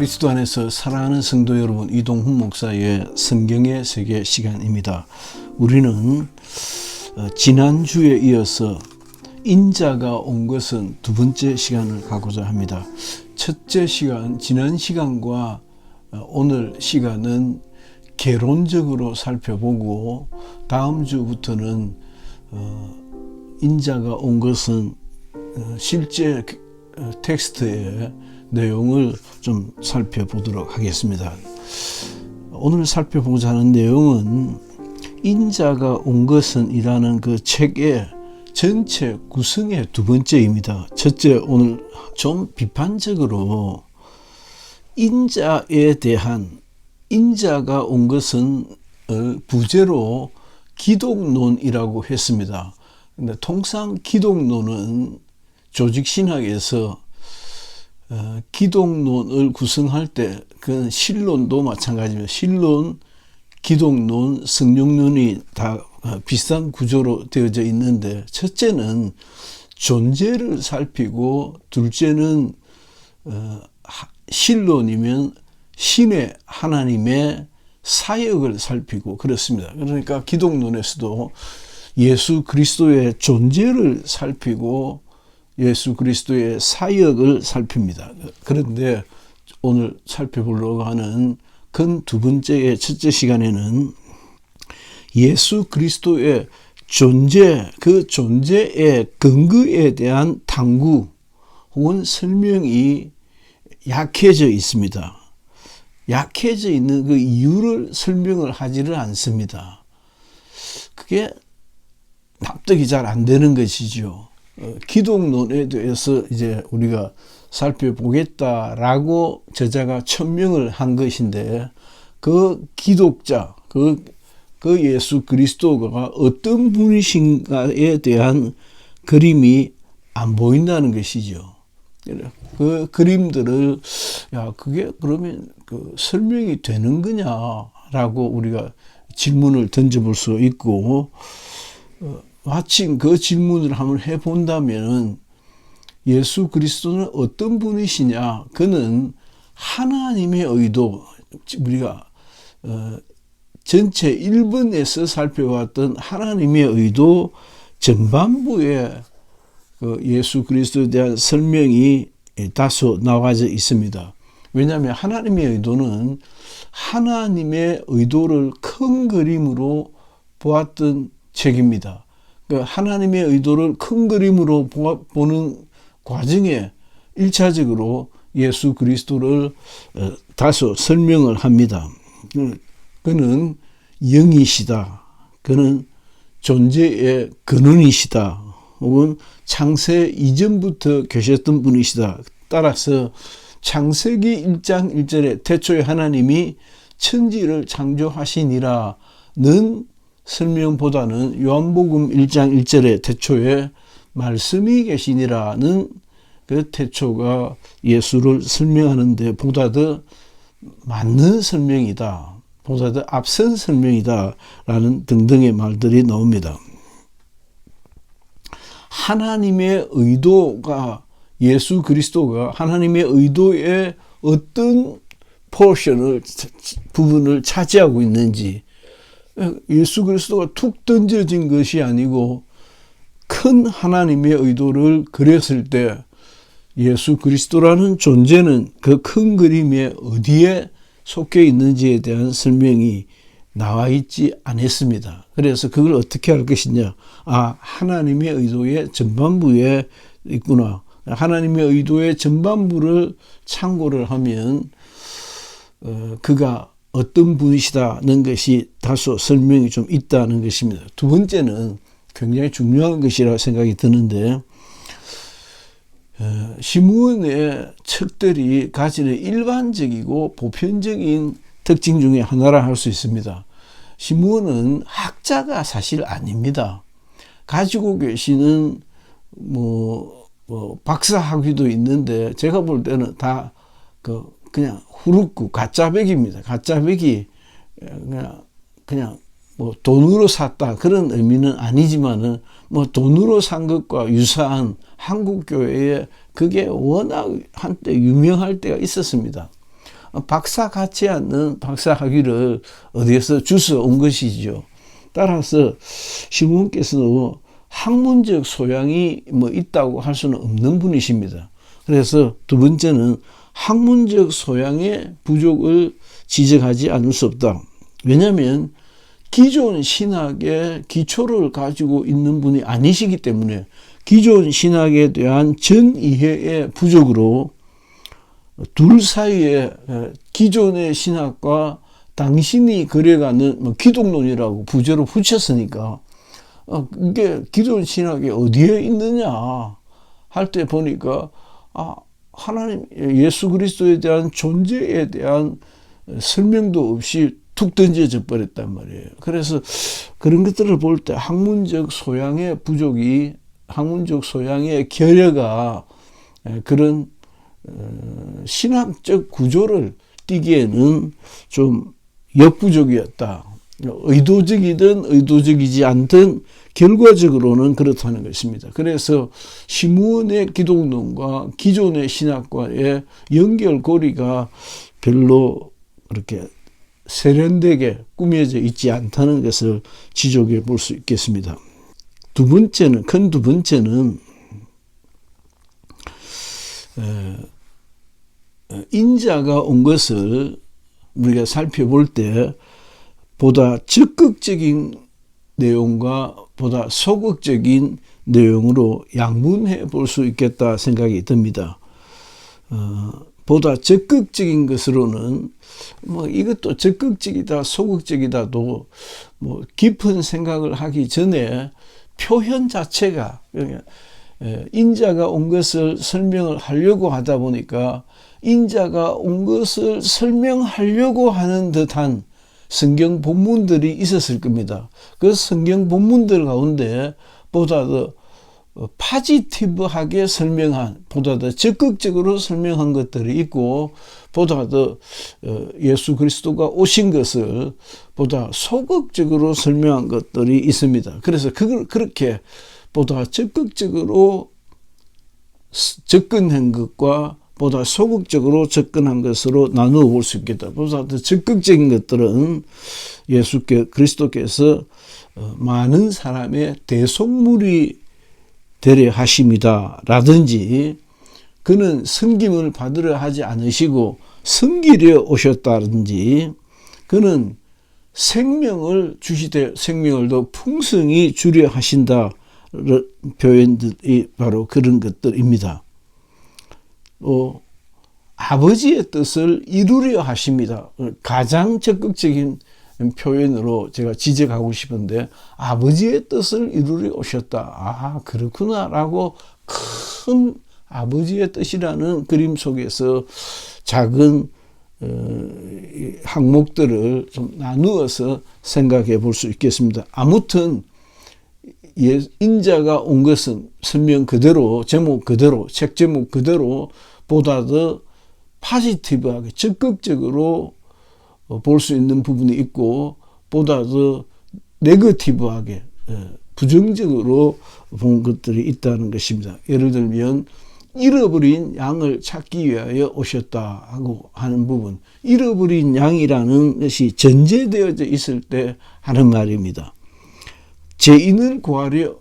그리스도 안에서 사랑하는 성도 여러분, 이동훈 목사의 성경의 세계 시간입니다. 우리는 어, 지난주에 이어서 인자가 온 것은 두 번째 시간을 가고자 합니다. 첫째 시간, 지난 시간과 어, 오늘 시간은 개론적으로 살펴보고 다음 주부터는 어, 인자가 온 것은 실제 텍스트에 내용을 좀 살펴보도록 하겠습니다. 오늘 살펴보고자 하는 내용은 인자가 온 것은 이라는 그 책의 전체 구성의 두 번째입니다. 첫째, 오늘 좀 비판적으로 인자에 대한 인자가 온 것은 어, 부제로 기독론이라고 했습니다. 근데 통상 기독론은 조직신학에서 어, 기독론을 구성할 때그 신론도 마찬가지입니다. 신론, 기독론, 성령론이 다 어, 비슷한 구조로 되어져 있는데 첫째는 존재를 살피고 둘째는 어, 신론이면 신의 하나님의 사역을 살피고 그렇습니다. 그러니까 기독론에서도 예수 그리스도의 존재를 살피고 예수 그리스도의 사역을 살핍니다. 그런데 오늘 살펴보려고 하는 근 두 번째의 첫째 시간에는 예수 그리스도의 존재, 그 존재의 근거에 대한 탐구 혹은 설명이 약해져 있습니다. 약해져 있는 그 이유를 설명을 하지를 않습니다. 그게 납득이 잘 안 되는 것이죠. 어, 기독론에 대해서 이제 우리가 살펴보겠다라고 저자가 천명을 한 것인데 그 기독자, 그, 그 예수 그리스도가 어떤 분이신가에 대한 그림이 안 보인다는 것이죠. 그 그림들을, 야, 그게 그러면 그 설명이 되는 거냐라고 우리가 질문을 던져볼 수 있고, 어, 마침 그 질문을 한번 해본다면 예수 그리스도는 어떤 분이시냐? 그는 하나님의 의도, 우리가 어, 전체 1번에서 살펴봤던 하나님의 의도 전반부에 그 예수 그리스도에 대한 설명이 다소 나와져 있습니다. 왜냐하면 하나님의 의도는 하나님의 의도를 큰 그림으로 보았던 책입니다. 그 하나님의 의도를 큰 그림으로 보는 과정에 일차적으로 예수 그리스도를 어, 다소 설명을 합니다. 그, 그는 영이시다. 그는 존재의 근원이시다. 혹은 창세 이전부터 계셨던 분이시다. 따라서 창세기 1장 1절에 태초에 하나님이 천지를 창조하시니라는 설명보다는 요한복음 1장 1절의 태초에 말씀이 계시니라는 그 태초가 예수를 설명하는데 보다 더 맞는 설명이다. 보다 더 앞선 설명이다. 라는 등등의 말들이 나옵니다. 하나님의 의도가 예수 그리스도가 하나님의 의도의 어떤 포션을 부분을 차지하고 있는지 예수 그리스도가 툭 던져진 것이 아니고 큰 하나님의 의도를 그렸을 때 예수 그리스도라는 존재는 그 큰 그림에 어디에 속해 있는지에 대한 설명이 나와 있지 않았습니다. 그래서 그걸 어떻게 할 것이냐? 아, 하나님의 의도의 전반부에 있구나. 하나님의 의도의 전반부를 참고를 하면 어, 그가 어떤 분이시다는 것이 다소 설명이 좀 있다는 것입니다. 두 번째는 굉장히 중요한 것이라 생각이 드는데 어, 시문의 책들이 가지는 일반적이고 보편적인 특징 중에 하나라 할 수 있습니다. 시문은 학자가 사실 아닙니다. 가지고 계시는 뭐, 뭐 박사 학위도 있는데 제가 볼 때는 다그 그냥 후루꾸 가짜백입니다. 가짜백이 그냥 그냥 뭐 돈으로 샀다 그런 의미는 아니지만은 뭐 돈으로 산 것과 유사한 한국 교회에 그게 워낙 한때 유명할 때가 있었습니다. 박사 같지 않는 박사 학위를 어디에서 주워 온 것이죠. 따라서 시몬께서는 학문적 소양이 뭐 있다고 할 수는 없는 분이십니다. 그래서 두 번째는 학문적 소양의 부족을 지적하지 않을 수 없다. 왜냐하면 기존 신학의 기초를 가지고 있는 분이 아니시기 때문에 기존 신학에 대한 전 이해의 부족으로 둘 사이에 기존의 신학과 당신이 그려가는 뭐 기독론이라고 부제로 붙였으니까 어, 이게 기존 신학이 어디에 있느냐 할 때 보니까 아 하나님 예수 그리스도에 대한 존재에 대한 설명도 없이 툭 던져져 버렸단 말이에요. 그래서 그런 것들을 볼 때 학문적 소양의 부족이 학문적 소양의 결여가 그런 어, 신학적 구조를 띠기에는 좀 역부족이었다. 의도적이든 의도적이지 않든 결과적으로는 그렇다는 것입니다. 그래서 시무원의 기독론과 기존의 신학과의 연결고리가 별로 그렇게 세련되게 꾸며져 있지 않다는 것을 지적해 볼 수 있겠습니다. 두 번째는 큰 두 번째는 인자가 온 것을 우리가 살펴볼 때 보다 적극적인 내용과 보다 소극적인 내용으로 양분해 볼 수 있겠다 생각이 듭니다. 어, 보다 적극적인 것으로는 뭐 이것도 적극적이다 소극적이다도 뭐 깊은 생각을 하기 전에 표현 자체가 인자가 온 것을 설명을 하려고 하다 보니까 인자가 온 것을 설명하려고 하는 듯한 성경 본문들이 있었을 겁니다. 그 성경 본문들 가운데 보다 더 파지티브하게 설명한, 보다 더 적극적으로 설명한 것들이 있고, 보다 더 어, 예수 그리스도가 오신 것을 보다 소극적으로 설명한 것들이 있습니다. 그래서 그걸 그렇게 보다 적극적으로 접근한 것과 보다 소극적으로 접근한 것으로 나누어 볼 수 있겠다. 보다 더 적극적인 것들은 예수께 그리스도께서 어, 많은 사람의 대속물이 되려 하심이다. 라든지 그는 섬김을 받으려 하지 않으시고 섬기려 오셨다든지 그는 생명을 주시되 생명을 더 풍성히 주려 하신다. 표현들이 바로 그런 것들입니다. 어, 아버지의 뜻을 이루려 하십니다. 가장 적극적인 표현으로 제가 지적하고 싶은데 아버지의 뜻을 이루려 오셨다. 아 그렇구나라고 큰 아버지의 뜻이라는 그림 속에서 작은 어, 항목들을 좀 나누어서 생각해 볼 수 있겠습니다. 아무튼 예, 인자가 온 것은 설명 그대로 제목 그대로 책 제목 그대로 보다 더 파지티브하게 적극적으로 어, 볼수 있는 부분이 있고 보다 더 네거티브하게 어, 부정적으로 본 것들이 있다는 것입니다. 예를 들면 잃어버린 양을 찾기 위하여 오셨다 하고 하는 부분 잃어버린 양이라는 것이 전제되어져 있을 때 하는 말입니다. 죄인을 구하려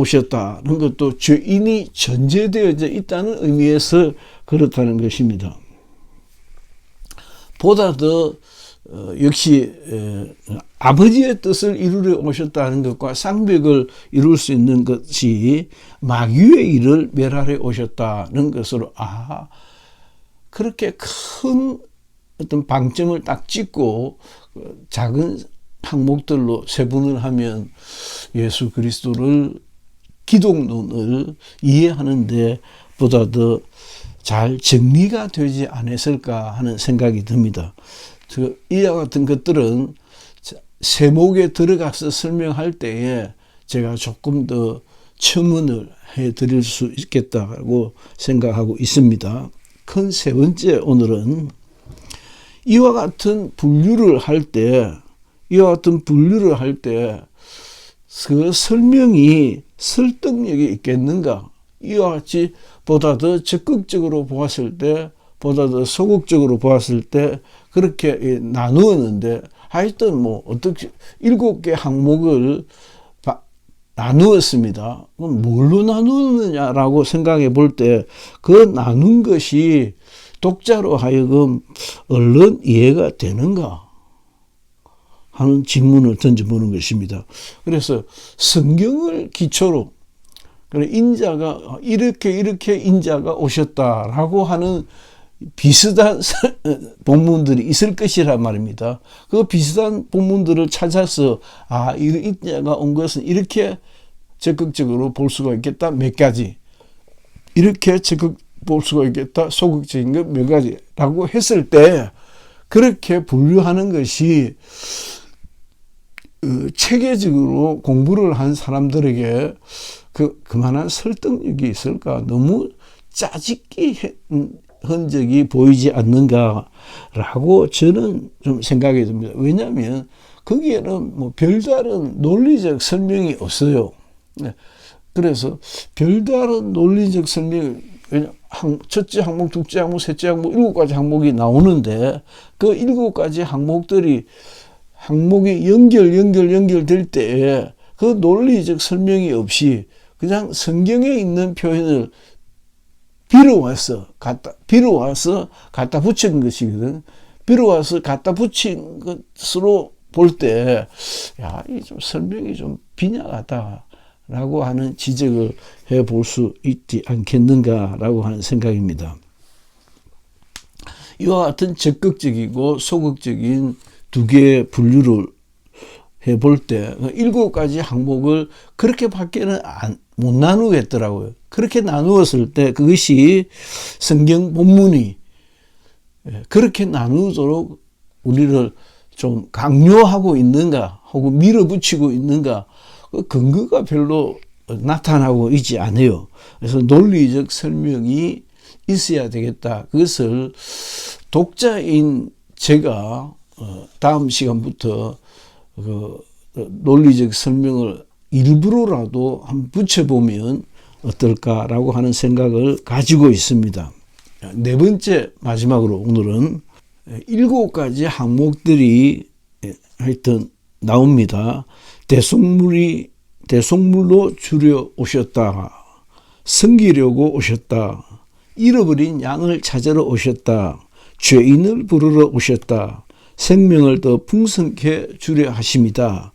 오셨다는 것도 죄인이 전제되어져 있다는 의미에서 그렇다는 것입니다. 보다 더 어, 역시 에, 아버지의 뜻을 이루려 오셨다는 것과 쌍벽을 이룰 수 있는 것이 마귀의 일을 멸하려 오셨다는 것으로 아 그렇게 큰 어떤 방점을 딱 찍고 어, 작은 항목들로 세분을 하면 예수 그리스도를 기독론을 이해하는데 보다 더 잘 정리가 되지 않았을까 하는 생각이 듭니다. 이와 같은 것들은 세목에 들어가서 설명할 때에 제가 조금 더 첨언을 해 드릴 수 있겠다고 생각하고 있습니다. 큰 세 번째 오늘은 이와 같은 분류를 할 때, 이와 같은 분류를 할 때, 그 설명이 설득력이 있겠는가? 이와 같이 보다 더 적극적으로 보았을 때 보다 더 소극적으로 보았을 때 그렇게 이 나누었는데 하여튼 뭐 어떻게 일곱 개 항목을 바- 나누었습니다. 그럼 뭘로 나누느냐라고 생각해 볼 때 그 나눈 것이 독자로 하여금 얼른 이해가 되는가 하는 질문을 던져보는 것입니다. 그래서 성경을 기초로 인자가 이렇게 이렇게 인자가 오셨다라고 하는 비슷한 서- 본문들이 있을 것이란 말입니다. 그 비슷한 본문들을 찾아서 아, 이 인자가 온 것은 이렇게 적극적으로 볼 수가 있겠다 몇 가지 이렇게 적극 볼 수가 있겠다 소극적인 것 몇 가지라고 했을 때 그렇게 분류하는 것이 어, 체계적으로 공부를 한 사람들에게 그 그만한 설득력이 있을까? 너무 짜집기 흔적이 보이지 않는가라고 저는 좀 생각이 듭니다. 왜냐하면 거기에는 뭐 별다른 논리적 설명이 없어요. 네. 그래서 별다른 논리적 설명 왜냐 항, 첫째 항목, 둘째 항목, 셋째 항목 일곱 가지 항목이 나오는데 그 일곱 가지 항목들이 항목이 연결, 연결, 연결될 때에 그 논리적 설명이 없이 그냥 성경에 있는 표현을 빌어와서 갖다 빌어와서 갖다 붙인 것이거든. 빌어와서 갖다 붙인 것으로 볼 때, 야, 이 좀 설명이 좀 빈약하다라고 하는 지적을 해 볼 수 있지 않겠는가라고 하는 생각입니다. 이와 같은 적극적이고 소극적인 두 개의 분류를 해볼 때 일곱 가지 항목을 그렇게밖에는 안, 못 나누겠더라고요. 그렇게 나누었을 때 그것이 성경 본문이 예, 그렇게 나누도록 우리를 좀 강요하고 있는가 혹은 밀어붙이고 있는가 그 근거가 별로 나타나고 있지 않아요. 그래서 논리적 설명이 있어야 되겠다. 그것을 독자인 제가 어, 다음 시간부터 그 논리적 설명을 일부러라도 한번 붙여보면 어떨까라고 하는 생각을 가지고 있습니다. 네 번째 마지막으로 오늘은 일곱 가지 항목들이 하여튼 나옵니다. 대속물이 대속물로 줄여 오셨다. 섬기려고 오셨다. 잃어버린 양을 찾으러 오셨다. 죄인을 부르러 오셨다. 생명을 더 풍성케 주려 하십니다.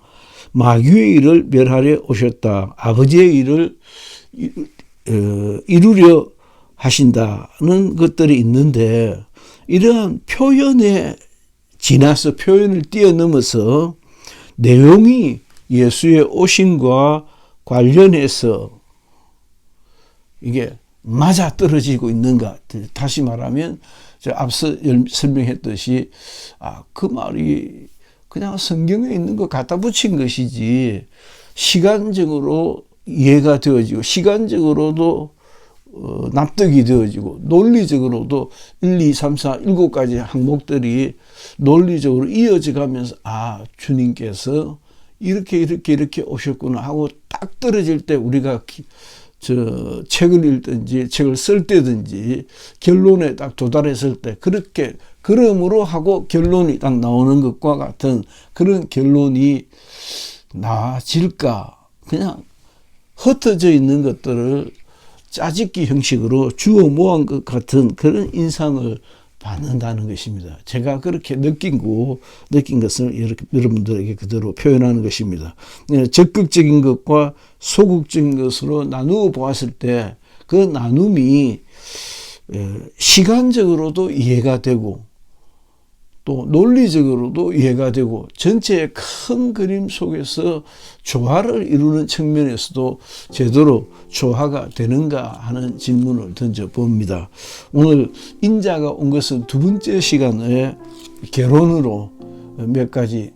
마귀의 일을 멸하려 오셨다. 아버지의 일을 이- 어, 이루려 하신다는 것들이 있는데 이러한 표현에 지나서 표현을 뛰어넘어서 내용이 예수의 오심과 관련해서 이게 맞아 떨어지고 있는가 다시 말하면 저 앞서 열- 설명했듯이 아 그 말이 그냥 성경에 있는 거 갖다 붙인 것이지 시간적으로 이해가 되어지고 시간적으로도 어, 납득이 되어지고 논리적으로도 1, 2, 3, 4, 7가지 항목들이 논리적으로 이어져 가면서 아 주님께서 이렇게 이렇게 이렇게 오셨구나 하고 딱 떨어질 때 우리가 기- 저 책을 읽든지 책을 쓸 때든지 결론에 딱 도달했을 때 그렇게 그러므로 하고 결론이 딱 나오는 것과 같은 그런 결론이 나질까? 그냥 흩어져 있는 것들을 짜집기 형식으로 주워 모은 것 같은 그런 인상을 받는다는 것입니다. 제가 그렇게 느낀고 느낀 것을 이렇게 여러분들에게 그대로 표현하는 것입니다. 네, 적극적인 것과 소극적인 것으로 나누어 보았을 때 그 나눔이 에, 시간적으로도 이해가 되고 또 논리적으로도 이해가 되고 전체의 큰 그림 속에서 조화를 이루는 측면에서도 제대로 조화가 되는가 하는 질문을 던져 봅니다. 오늘 인자가 온 것은 두 번째 시간에 개론으로 몇 가지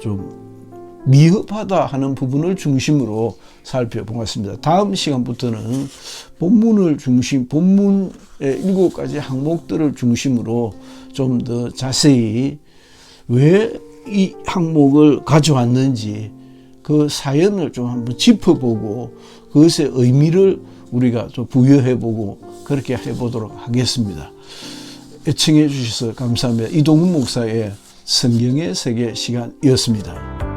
좀 미흡하다 하는 부분을 중심으로 살펴보겠습니다. 다음 시간부터는 본문을 중심, 본문의 일곱 가지 항목들을 중심으로 좀 더 자세히 왜 이 항목을 가져왔는지 그 사연을 좀 한번 짚어보고 그것의 의미를 우리가 좀 부여해보고 그렇게 해보도록 하겠습니다. 애청해 주셔서 감사합니다. 이동훈 목사의 성경의 세계 시간이었습니다.